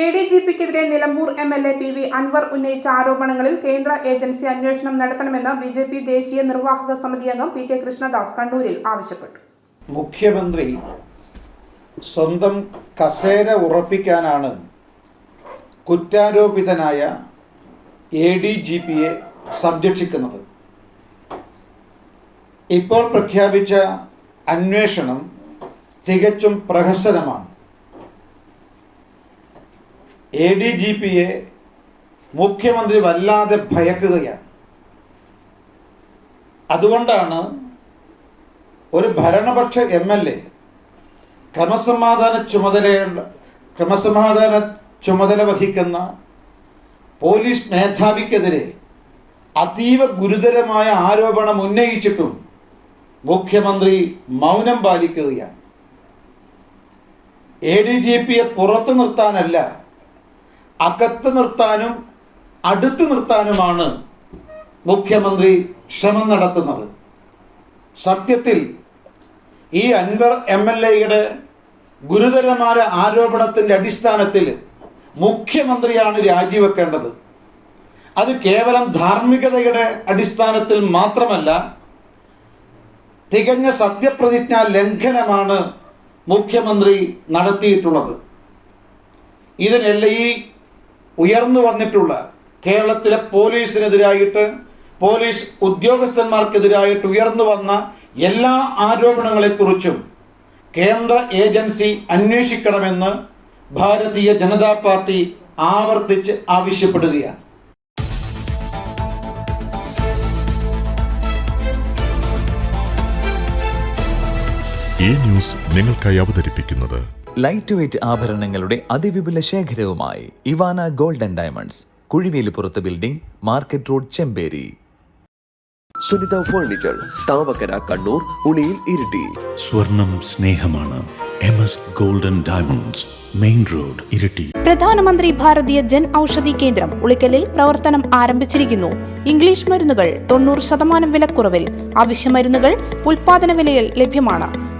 A D G പിക്കെതിരെ Nilambur M L A P V Anvar ഉന്നയിച്ച ആരോപണങ്ങളിൽ കേന്ദ്ര ഏജൻസി അന്വേഷണം നടത്തണമെന്ന് ബി ജെ പി ദേശീയ നിർവാഹക സമിതി അംഗം പി കെ കൃഷ്ണദാസ് കണ്ണൂരിൽ ആവശ്യപ്പെട്ടു. മുഖ്യമന്ത്രി സ്വന്തം കസേര ഉറപ്പിക്കാനാണ് കുറ്റാരോപിതനായ എ ഡി ജി പിയെ സംരക്ഷിക്കുന്നത്. ഇപ്പോൾ പ്രഖ്യാപിച്ച അന്വേഷണം തികച്ചും പ്രഹസനമാണ്. എ ഡി ജി പിയെ മുഖ്യമന്ത്രി വല്ലാതെ ഭയക്കുകയാണ്. അതുകൊണ്ടാണ് ഒരു ഭരണപക്ഷ എം എൽ എ ക്രമസമാധാന ചുമതലയുള്ള ക്രമസമാധാന ചുമതല വഹിക്കുന്ന പോലീസ് മേധാവിക്കെതിരെ അതീവ ഗുരുതരമായ ആരോപണം ഉന്നയിച്ചിട്ടും മുഖ്യമന്ത്രി മൗനം പാലിക്കുകയാണ്. എ ഡി ജി പിയെ പുറത്തു നിർത്താനല്ല അകത്ത് നിർത്താനും അടുത്ത് നിർത്താനുമാണ് മുഖ്യമന്ത്രി ശ്രമം നടത്തുന്നത്. സത്യത്തിൽ ഈ അൻവർ എം എൽ എയുടെ ഗുരുതരമായ ആരോപണത്തിന്റെ അടിസ്ഥാനത്തിൽ മുഖ്യമന്ത്രിയാണ് രാജിവെക്കേണ്ടത്. അത് കേവലം ധാർമ്മികതയുടെ അടിസ്ഥാനത്തിൽ മാത്രമല്ല തികഞ്ഞ സത്യപ്രതിജ്ഞാ ലംഘനമാണ് മുഖ്യമന്ത്രി നടത്തിയിട്ടുള്ളത്. ഇതിനെല്ലാം ഈ ഉയർന്നു വന്നിട്ടുള്ള കേരളത്തിലെ പോലീസിനെതിരായിട്ട് പോലീസ് ഉദ്യോഗസ്ഥന്മാർക്കെതിരായിട്ട് ഉയർന്നു വന്ന എല്ലാ ആരോപണങ്ങളെക്കുറിച്ചും കേന്ദ്ര ഏജൻസി അന്വേഷിക്കണമെന്ന് ഭാരതീയ ജനതാ പാർട്ടി ആവർത്തിച്ച് ആവശ്യപ്പെടുകയാണ്. ഈ ന്യൂസ് നിങ്ങൾക്കായി അവതരിപ്പിക്കുന്നത് ലൈറ്റ് വെയ്റ്റ് ആഭരണങ്ങളുടെ അതിവിപുല ശേഖരവുമായി Ivana golden diamonds കുഴിവേലിപ്പുറത്ത് building market road Chemperi. Sunitha furniture Thavakkara Kannur Uliyil Iritty. സ്വർണം സ്നേഹമാണ് M S golden diamonds main road Iritty. Pradhan Mantri Bharatiya Jan Aushadhi കേന്ദ്രം ഉളിക്കലിൽ പ്രവർത്തനം ആരംഭിച്ചിരിക്കുന്നു. ഇംഗ്ലീഷ് മരുന്നുകൾ തൊണ്ണൂറ് ശതമാനം വിലക്കുറവിൽ. ആവശ്യ മരുന്നുകൾ ഉൽപാദന വിലയിൽ ലഭ്യമാണ്.